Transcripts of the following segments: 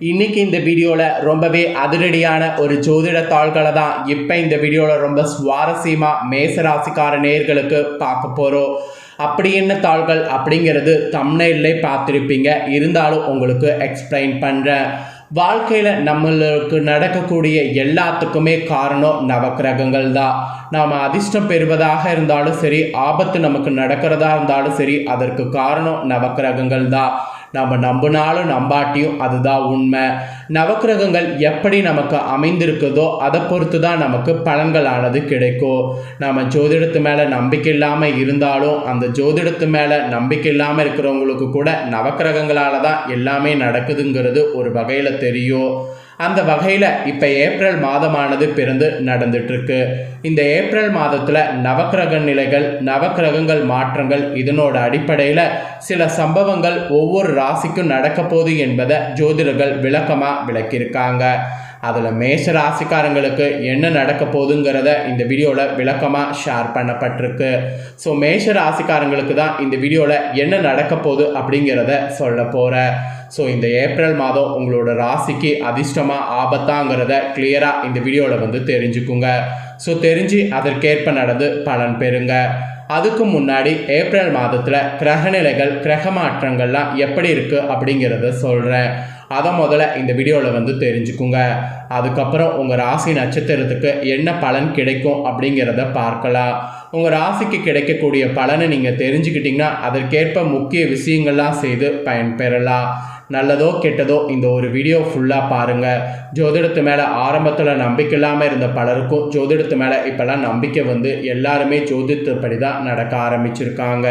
இன்னைக்கு இந்த வீடியோவில் ரொம்பவே அதிரடியான ஒரு ஜோதிட தாள்களை தான் இப்போ இந்த வீடியோவில் ரொம்ப சுவாரஸ்யமாக மேசராசிக்கார நேர்களுக்கு பார்க்க போகிறோம் அப்படி என்ன தாள்கள் அப்படிங்கிறது தம்னையிலே பார்த்துருப்பீங்க. இருந்தாலும் உங்களுக்கு எக்ஸ்பிளைன் பண்ணுறேன் வாழ்க்கையில் நம்மளுக்கு நடக்கக்கூடிய எல்லாத்துக்குமே காரணம் நவக்கிரகங்கள் தான். நாம் அதிர்ஷ்டம் பெறுவதாக இருந்தாலும் சரி ஆபத்து நமக்கு நடக்கிறதா இருந்தாலும் சரி அதற்கு காரணம் நவக்கிரகங்கள் தான். நம்ம நம்பினாலும் நம்பாட்டியும் அதுதான் உண்மை. நவக்கிரகங்கள் எப்படி நமக்கு அமைந்திருக்குதோ அதை பொறுத்து தான் நமக்கு பலன்களானது கிடைக்கும். நம்ம ஜோதிடத்து மேலே நம்பிக்கை இல்லாமல் இருந்தாலும் அந்த ஜோதிடத்து மேலே நம்பிக்கை இல்லாமல் இருக்கிறவங்களுக்கு கூட நவக்கிரகங்களால் தான் எல்லாமே நடக்குதுங்கிறது ஒரு வகையில் தெரியும். அந்த வகையில் இப்போ ஏப்ரல் மாதமானது பிறந்து நடந்துட்டுருக்கு. இந்த ஏப்ரல் மாதத்தில் நவக்கிரக நிலைகள் நவக்கிரகங்கள் மாற்றங்கள் இதனோட அடிப்படையில் சில சம்பவங்கள் ஒவ்வொரு ராசிக்கும் நடக்க போகுது என்பதை ஜோதிடர்கள் விளக்கமாக விளக்கியிருக்காங்க. அதில் மேஷ ராசிக்காரங்களுக்கு என்ன நடக்க போகுதுங்கிறத இந்த வீடியோவில் விளக்கமாக ஷேர் பண்ணப்பட்டிருக்கு. ஸோ மேஷ ராசிக்காரங்களுக்கு தான் இந்த வீடியோவில் என்ன நடக்க போகுது அப்படிங்கிறத சொல்ல போகிறேன் ஸோ இந்த ஏப்ரல் மாதம் உங்களோட ராசிக்கு அதிர்ஷ்டமாக ஆபத்தாங்கிறத கிளியராக இந்த வீடியோவில் வந்து தெரிஞ்சுக்குங்க. ஸோ தெரிஞ்சு அதற்கேற்ப நடந்து பலன் பெறுங்க. அதுக்கு முன்னாடி ஏப்ரல் மாதத்தில் கிரகநிலைகள் கிரக மாற்றங்கள்லாம் எப்படி இருக்குது அப்படிங்கிறத சொல்கிறேன் அதை முதல்ல இந்த வீடியோவில் வந்து தெரிஞ்சுக்குங்க. அதுக்கப்புறம் உங்கள் ராசி நட்சத்திரத்துக்கு என்ன பலன் கிடைக்கும் அப்படிங்கிறத பார்க்கலாம். உங்கள் ராசிக்கு கிடைக்கக்கூடிய பலனை நீங்கள் தெரிஞ்சுக்கிட்டிங்கன்னா அதற்கேற்ப முக்கிய விஷயங்கள்லாம் செய்து பயன்பெறலாம். நல்லதோ கெட்டதோ இந்த ஒரு வீடியோ ஃபுல்லாக பாருங்கள் ஜோதிடத்து மேலே ஆரம்பத்தில் நம்பிக்கை இல்லாமல் இருந்த பலருக்கும் ஜோதிடத்து மேலே இப்போல்லாம் நம்பிக்கை வந்து எல்லாருமே ஜோதிடப்படி தான் நடக்க ஆரம்பிச்சிருக்காங்க.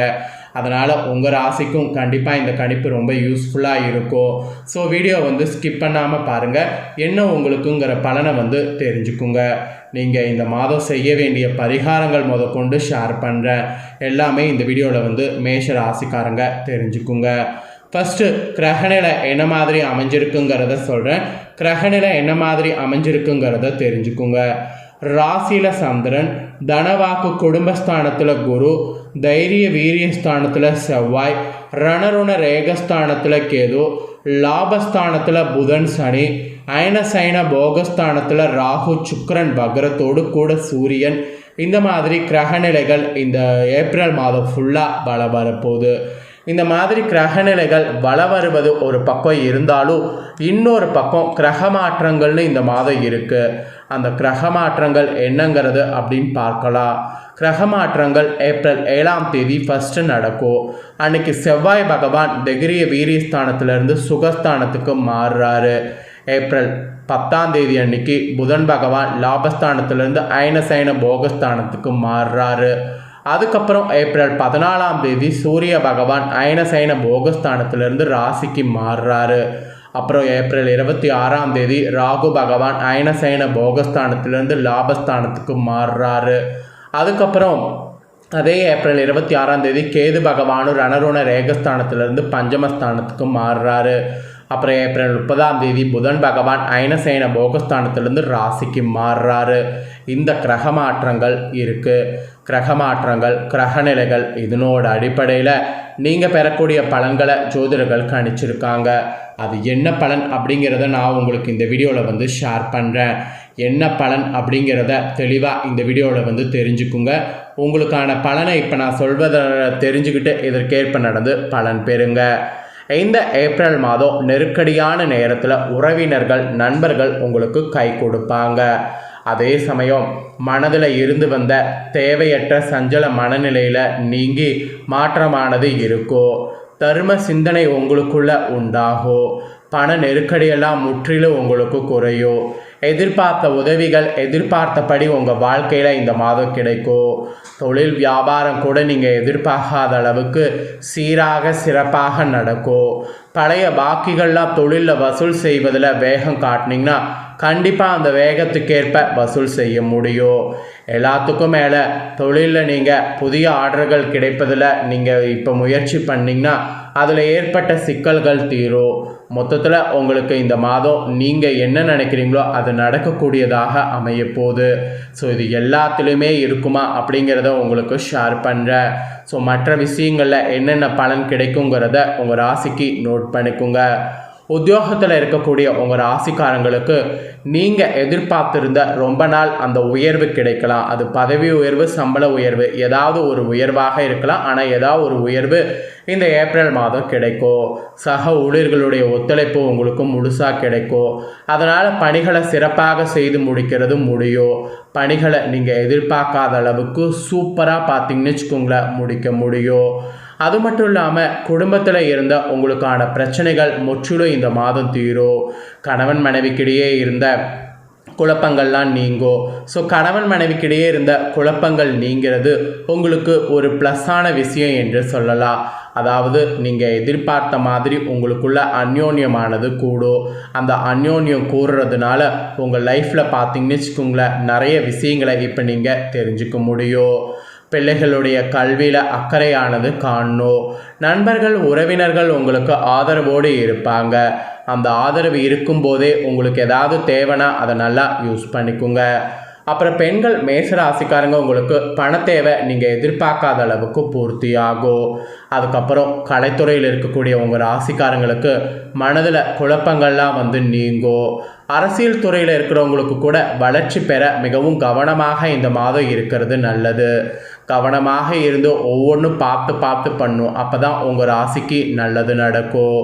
அதனால் உங்கள் ராசிக்கும் கண்டிப்பாக இந்த கணிப்பு ரொம்ப யூஸ்ஃபுல்லாக இருக்கும். ஸோ வீடியோ வந்து ஸ்கிப் பண்ணாமல் பாருங்கள் என்ன உங்களுக்குங்கிற பலனை வந்து தெரிஞ்சுக்குங்க. நீங்கள் இந்த மாதம் செய்ய வேண்டிய பரிகாரங்கள் முதற்கொண்டு ஷேர் பண்ணுறேன் எல்லாமே இந்த வீடியோவில் வந்து மேஷ ராசிக்காரங்க தெரிஞ்சுக்குங்க. ஃபஸ்ட்டு கிரகநிலை என்ன மாதிரி அமைஞ்சிருக்குங்கிறத சொல்கிறேன் கிரகநிலை என்ன மாதிரி அமைஞ்சிருக்குங்கிறத தெரிஞ்சுக்குங்க. ராசியில் சந்திரன் தனவாக்கு குடும்பஸ்தானத்தில் குரு தைரிய வீரியஸ்தானத்தில் செவ்வாய் ரணருண ரேகஸ்தானத்தில் கேது லாபஸ்தானத்தில் புதன் சனி அயனசைன போகஸ்தானத்தில் ராகு சுக்கரன் பக்ரத்தோடு கூட சூரியன். இந்த மாதிரி கிரகநிலைகள் இந்த ஏப்ரல் மாதம் ஃபுல்லாக பல வரப்போகுது இந்த மாதிரி கிரகநிலைகள் வள வருவது ஒரு பக்கம் இருந்தாலும் இன்னொரு பக்கம் கிரக மாற்றங்கள்னு இந்த மாதம் இருக்குது அந்த கிரக மாற்றங்கள் என்னங்கிறது அப்படின்னு பார்க்கலாம். கிரக மாற்றங்கள் ஏப்ரல் ஏழாம் தேதி ஃபஸ்ட்டு நடக்கும். அன்னைக்கு செவ்வாய் பகவான் தெகிரிய வீரியஸ்தானத்திலிருந்து சுகஸ்தானத்துக்கு மாறுறாரு. ஏப்ரல் பத்தாம் தேதி அன்னைக்கு புதன் பகவான் லாபஸ்தானத்திலிருந்து அயனசைன போகஸ்தானத்துக்கு மாறுறாரு. அதுக்கப்புறம் ஏப்ரல் பதினாலாம் தேதி சூரிய பகவான் அயனசைன போகஸ்தானத்திலிருந்து ராசிக்கு மாறுறாரு. அப்புறம் ஏப்ரல் இருபத்தி ஆறாம் தேதி ராகு பகவான் அயனசைன போகஸ்தானத்திலிருந்து லாபஸ்தானத்துக்கு மாறுறாரு. அதுக்கப்புறம் அதே ஏப்ரல் இருபத்தி ஆறாம் தேதி கேது பகவானும் ரணருண ரேகஸ்தானத்திலிருந்து பஞ்சமஸ்தானத்துக்கு மாறுறாரு. அப்புறம் ஏப்ரல் முப்பதாம் தேதி புதன் பகவான் அயனசேன போகஸ்தானத்திலிருந்து ராசிக்கு மாறுறாரு. இந்த கிரக மாற்றங்கள் இருக்குது கிரக மாற்றங்கள் கிரகநிலைகள் இதனோட அடிப்படையில் நீங்கள் பெறக்கூடிய பலன்களை ஜோதிடர்கள் கணிச்சிருக்காங்க. அது என்ன பலன் அப்படிங்கிறத நான் உங்களுக்கு இந்த வீடியோவில் வந்து ஷேர் பண்ணுறேன் என்ன பலன் அப்படிங்கிறத தெளிவாக இந்த வீடியோவில் வந்து தெரிஞ்சுக்குங்க. உங்களுக்கான பலனை இப்போ நான் சொல்வதை தெரிஞ்சுக்கிட்டு இதற்கேற்ப நடந்து பலன் பெறுங்க. இந்த ஏப்ரல் மாதம் நெருக்கடியான நேரத்தில் உறவினர்கள் நண்பர்கள் உங்களுக்கு கை கொடுப்பாங்க. அதே சமயம் மனதில் இருந்து வந்த தேவையற்ற சஞ்சல மனநிலையில் நீங்கி மாற்றமானது இருக்கும் தர்ம சிந்தனை உங்களுக்குள்ள உண்டாகும் பண நெருக்கடியெல்லாம் முற்றிலும் உங்களுக்கு குறையும் எதிர்பார்த்த உதவிகள் எதிர்பார்த்தபடி உங்கள் வாழ்க்கையில் இந்த மாதம் கிடைக்கும். தொழில் வியாபாரம் கூட நீங்கள் எதிர்பார்க்காத அளவுக்கு சீராக சிறப்பாக நடக்கும். பழைய பாக்கிகள்லாம் தொழிலில் வசூல் செய்வதில் வேகம் காட்டினீங்கன்னா கண்டிப்பாக அந்த வேகத்துக்கேற்ப வசூல் செய்ய முடியும். எல்லாத்துக்கும் மேலே தொழிலில் நீங்கள் புதிய ஆர்டர்கள் கிடைப்பதில் நீங்கள் இப்போ முயற்சி பண்ணிங்கன்னா அதில் ஏற்பட்ட சிக்கல்கள் தீரும். மொத்தத்தில் உங்களுக்கு இந்த மாதம் நீங்கள் என்ன நினைக்கிறீங்களோ அது நடக்கக்கூடியதாக அமைய போகுது. ஸோ இது எல்லாத்துலேயுமே இருக்குமா அப்படிங்கிறத உங்களுக்கு ஷேர் பண்ணுறேன் ஸோ மற்ற விஷயங்களில் என்னென்ன பலன் கிடைக்குங்கிறத உங்கள் ராசிக்கு நோட் பண்ணிக்கோங்க. உத்தியோகத்தில் இருக்கக்கூடிய உங்கள் ராசிக்காரங்களுக்கு நீங்கள் எதிர்பார்த்திருந்த ரொம்ப நாள் அந்த உயர்வு கிடைக்கலாம். அது பதவி உயர்வு சம்பள உயர்வு ஏதாவது ஒரு உயர்வாக இருக்கலாம். ஆனால் ஏதாவது ஒரு உயர்வு இந்த ஏப்ரல் மாதம் கிடைக்கும். சக ஊழியர்களுடைய ஒத்துழைப்பு உங்களுக்கு முழுசாக கிடைக்கும். அதனால் பணிகளை சிறப்பாக செய்து முடிக்கிறது முடியும். பணிகளை நீங்கள் எதிர்பார்க்காத அளவுக்கு சூப்பராக பார்த்தீங்கன்னு வச்சுக்கோங்களேன் முடிக்க முடியும். அது மட்டும் இல்லாமல் குடும்பத்தில் இருந்த உங்களுக்கான பிரச்சனைகள் முற்றிலும் இந்த மாதம் தீரும் கணவன் மனைவிக்கிடையே இருந்த குழப்பங்கள்லாம் நீங்கும் ஸோ கணவன் மனைவிக்கிடையே இருந்த குழப்பங்கள் நீங்கிறது உங்களுக்கு ஒரு ப்ளஸ்ஸான விஷயம் என்று சொல்லலாம். அதாவது நீங்கள் எதிர்பார்த்த மாதிரி உங்களுக்குள்ள அந்யோன்யமானது கூடும் அந்த அந்யோன்யம் கூறுறதுனால உங்கள் லைஃப்பில் பார்த்தீங்கன்னு வச்சுக்கோங்களேன் நிறைய விஷயங்களை இப்போ நீங்கள் தெரிஞ்சுக்க முடியும். பிள்ளைகளுடைய கல்வியில் அக்கறையானது காணணும் நண்பர்கள் உறவினர்கள் உங்களுக்கு ஆதரவோடு இருப்பாங்க. அந்த ஆதரவு இருக்கும்போதே உங்களுக்கு ஏதாவது தேவைன்னா அதை நல்லா யூஸ் பண்ணிக்கோங்க. அப்புறம் பெண்கள் மேசராசிக்காரங்க உங்களுக்கு பண தேவை நீங்கள் எதிர்பார்க்காத அளவுக்கு பூர்த்தி ஆகும் அதுக்கப்புறம் கலைத்துறையில் இருக்கக்கூடிய உங்கள் ராசிக்காரங்களுக்கு மனதில் குழப்பங்கள்லாம் வந்து நீங்கும் அரசியல் துறையில் இருக்கிறவங்களுக்கு கூட வளர்ச்சி பெற மிகவும் கவனமாக இந்த மாதம் இருக்கிறது நல்லது. கவனமாக இருந்து ஒவ்வொன்றும் பார்த்து பார்த்து பண்ணும். அப்போ தான் உங்கள் ராசிக்கு நல்லது நடக்கும்.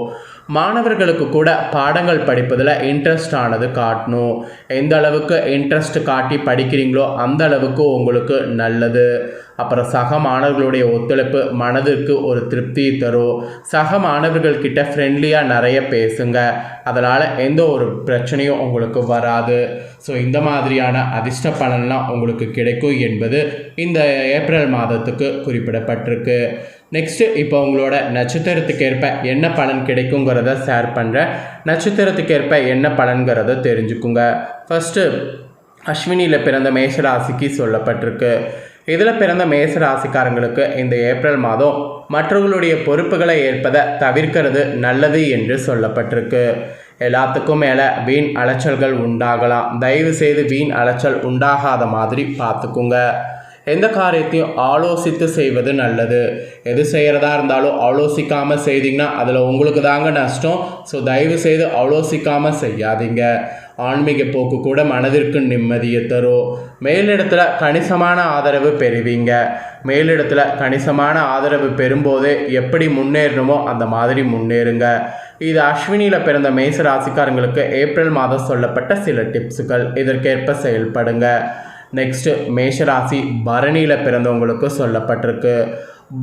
மாணவர்களுக்கு கூட பாடங்கள் படிப்பதில் இன்ட்ரெஸ்ட் ஆனது காட்டணும். எந்த அளவுக்கு இன்ட்ரெஸ்ட் காட்டி படிக்கிறீங்களோ அந்த அளவுக்கு உங்களுக்கு நல்லது. அப்புறம் சக மாணவர்களுடைய ஒத்துழைப்பு மனதிற்கு ஒரு திருப்தியை தரும். சக மாணவர்கள்கிட்ட ஃப்ரெண்ட்லியாக நிறைய பேசுங்க. அதனால் எந்த ஒரு பிரச்சனையும் உங்களுக்கு வராது. ஸோ இந்த மாதிரியான அதிர்ஷ்ட பலன்லாம் உங்களுக்கு கிடைக்கும் என்பது இந்த ஏப்ரல் மாதத்துக்கு குறிப்பிடப்பட்டிருக்கு. நெக்ஸ்ட்டு இப்போ உங்களோட நட்சத்திரத்துக்கு ஏற்ப என்ன பலன் கிடைக்குங்கிறத ஷேர் பண்ணுறேன் நட்சத்திரத்துக்கு ஏற்ப என்ன பலன்கிறத தெரிஞ்சுக்குங்க. ஃபஸ்ட்டு அஸ்வினியில் பிறந்த மேஷராசிக்கு சொல்லப்பட்டிருக்கு. இதில் பிறந்த மேச ராசிக்காரங்களுக்கு இந்த ஏப்ரல் மாதம் மற்றவர்களுடைய பொறுப்புகளை ஏற்பதை தவிர்க்கிறது நல்லது என்று சொல்லப்பட்டிருக்கு. எல்லாத்துக்கும் மேலே வீண் அலைச்சல்கள் உண்டாகலாம். தயவு செய்து வீண் அலைச்சல் உண்டாகாத மாதிரி பார்த்துக்குங்க. எந்த காரியத்தையும் ஆலோசித்து செய்வது நல்லது. எது செய்கிறதா இருந்தாலும் ஆலோசிக்காமல் செய்தீங்கன்னா அதில் உங்களுக்கு தாங்க நஷ்டம். ஸோ தயவு செய்து ஆலோசிக்காமல் செய்யாதீங்க. ஆன்மீக போக்கு கூட மனதிற்கு நிம்மதியை தரும். மேலிடத்தில் கணிசமான ஆதரவு பெறுவீங்க. மேலிடத்தில் கணிசமான ஆதரவு பெறும்போது எப்படி முன்னேறணுமோ அந்த மாதிரி முன்னேறுங்க. இது அஸ்வினியில் பிறந்த மேச ராசிக்காரங்களுக்கு ஏப்ரல் மாதம் சொல்லப்பட்ட சில டிப்ஸுகள் இதற்கேற்ப செயல்படுங்க. நெக்ஸ்ட்டு மேஷராசி பரணியில் பிறந்தவங்களுக்கு சொல்லப்பட்டிருக்கு.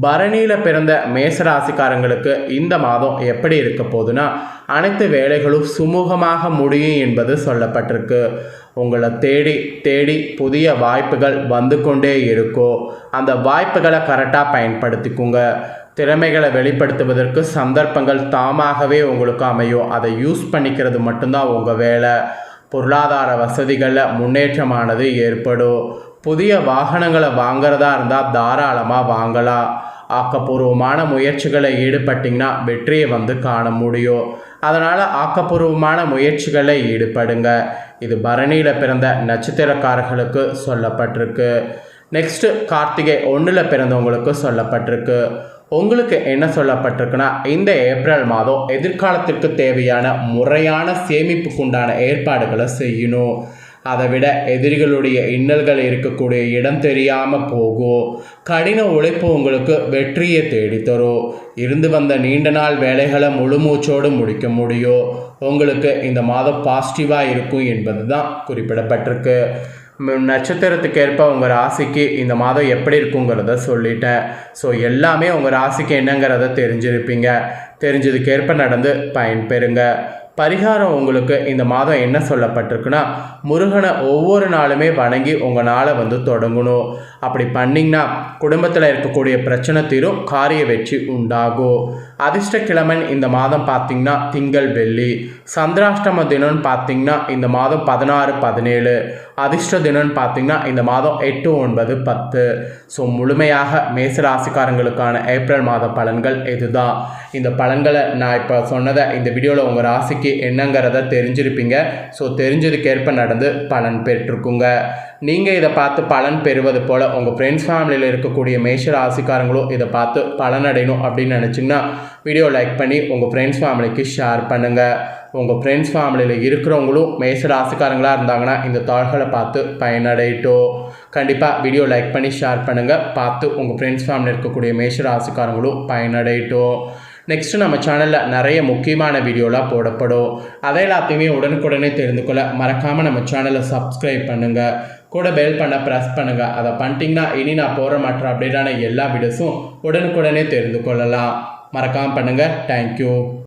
பரணியில் பிறந்த மேசராசிக்காரங்களுக்கு இந்த மாதம் எப்படி இருக்க போதுன்னா அனைத்து வேலைகளும் சுமூகமாக முடியும் என்பது சொல்லப்பட்டிருக்கு. உங்களை தேடி தேடி புதிய வாய்ப்புகள் வந்து கொண்டே இருக்கும். அந்த வாய்ப்புகளை கரெக்டாக பயன்படுத்திக்குங்க. திறமைகளை வெளிப்படுத்துவதற்கு சந்தர்ப்பங்கள் தாமாகவே உங்களுக்கு அமையும். அதை யூஸ் பண்ணிக்கிறது மட்டும்தான் உங்கள் வேலை. பொருளாதார வசதிகளில் முன்னேற்றமானது ஏற்படும். புதிய வாகனங்களை வாங்குறதா இருந்தால் தாராளமாக வாங்கலாம். ஆக்கப்பூர்வமான முயற்சிகளை ஈடுபட்டிங்கன்னா வெற்றியை வந்து காண முடியும். அதனால் ஆக்கப்பூர்வமான முயற்சிகளை ஈடுபடுங்க. இது பரணியில் பிறந்த நட்சத்திரக்காரர்களுக்கு சொல்லப்பட்டிருக்கு. நெக்ஸ்ட்டு கார்த்திகை ஒன்றில் பிறந்தவங்களுக்கு சொல்லப்பட்டிருக்கு. உங்களுக்கு என்ன சொல்லப்பட்டிருக்குன்னா இந்த ஏப்ரல் மாதம் எதிர்காலத்திற்கு தேவையான முறையான சேமிப்புக்குண்டான ஏற்பாடுகளை செய்யணும். அதை விட எதிரிகளுடைய இன்னல்கள் இருக்கக்கூடிய இடம் தெரியாமல் போகும். கடின உழைப்பு உங்களுக்கு வெற்றியை தேடித்தரும். இருந்து வந்த நீண்ட நாள் வேலைகளை முழுமூச்சோடு முடிக்க முடியும். உங்களுக்கு இந்த மாதம் பாசிட்டிவாக இருக்கும் என்பது தான் குறிப்பிடப்பட்டிருக்கு. நட்சத்திரத்துக்கு ஏற்ப உங்கள் ராசிக்கு இந்த மாதம் எப்படி இருக்குங்கிறத சொல்லிட்டேன். ஸோ எல்லாமே உங்கள் ராசிக்கு என்னங்கிறத தெரிஞ்சிருப்பீங்க. தெரிஞ்சதுக்கேற்ப நடந்து பயன்பெறுங்க. பரிகாரம் உங்களுக்கு இந்த மாதம் என்ன சொல்லப்பட்டிருக்குன்னா முருகனை ஒவ்வொரு நாளுமே வணங்கி உங்கள் நாளை வந்து தொடங்கணும். அப்படி பண்ணிங்கன்னா குடும்பத்தில் இருக்கக்கூடிய பிரச்சனை தீரும் காரிய வெற்றி உண்டாகும். அதிர்ஷ்ட இந்த மாதம் பார்த்திங்கன்னா திங்கள் வெள்ளி சந்திராஷ்டம தினம்னு பார்த்திங்கன்னா இந்த மாதம் பதினாறு பதினேழு அதிர்ஷ்ட தினம்னு பார்த்திங்கன்னா இந்த மாதம் எட்டு ஒன்பது பத்து. ஸோ முழுமையாக மேசராசிக்காரங்களுக்கான ஏப்ரல் மாத பலன்கள் இதுதான். இந்த பலன்களை நான் இப்போ சொன்னதை இந்த வீடியோவில் உங்கள் ராசிக்கு என்னங்கிறத தெரிஞ்சிருப்பீங்க. ஸோ தெரிஞ்சதுக்கேற்ப நடந்து பலன் பெற்றுக்குங்க. நீங்கள் இதை பார்த்து பலன் பெறுவது போல் உங்கள் ஃப்ரெண்ட்ஸ் ஃபேமிலியில் இருக்கக்கூடிய மேஷ ராசிக்காரங்களும் இதை பார்த்து பலனடையணும் அப்படின்னு நினச்சிங்கன்னா வீடியோ லைக் பண்ணி உங்கள் ஃப்ரெண்ட்ஸ் ஃபேமிலிக்கு ஷேர் பண்ணுங்கள் உங்கள் ஃப்ரெண்ட்ஸ் ஃபேமிலியில் இருக்கிறவங்களும் மேஷ ராசிக்காரங்களாக இருந்தாங்கன்னா இந்த தாள்களை பார்த்து பயனடையட்டும். கண்டிப்பாக வீடியோ லைக் பண்ணி ஷேர் பண்ணுங்கள் பார்த்து உங்கள் ஃப்ரெண்ட்ஸ் ஃபேமிலியில் இருக்கக்கூடிய மேஷ ராசிக்காரங்களும் பயனடையட்டும். நெக்ஸ்ட்டு நம்ம சேனலில் நிறைய முக்கியமான வீடியோலாம் போடப்படும். அதை எல்லாத்தையுமே உடனுக்குடனே தெரிந்து கொள்ள மறக்காமல் நம்ம சேனலை சப்ஸ்கிரைப் பண்ணுங்கள் கூட பெல் பண்ண ப்ரெஸ் பண்ணுங்கள் அதை பண்ணிட்டீங்கன்னா இனி நான் போகிற மற்ற அப்டேட்டான எல்லா வீடியோஸும் உடனுக்குடனே தெரிந்து கொள்ளலாம். மறக்காமல் பண்ணுங்கள் தேங்க்யூ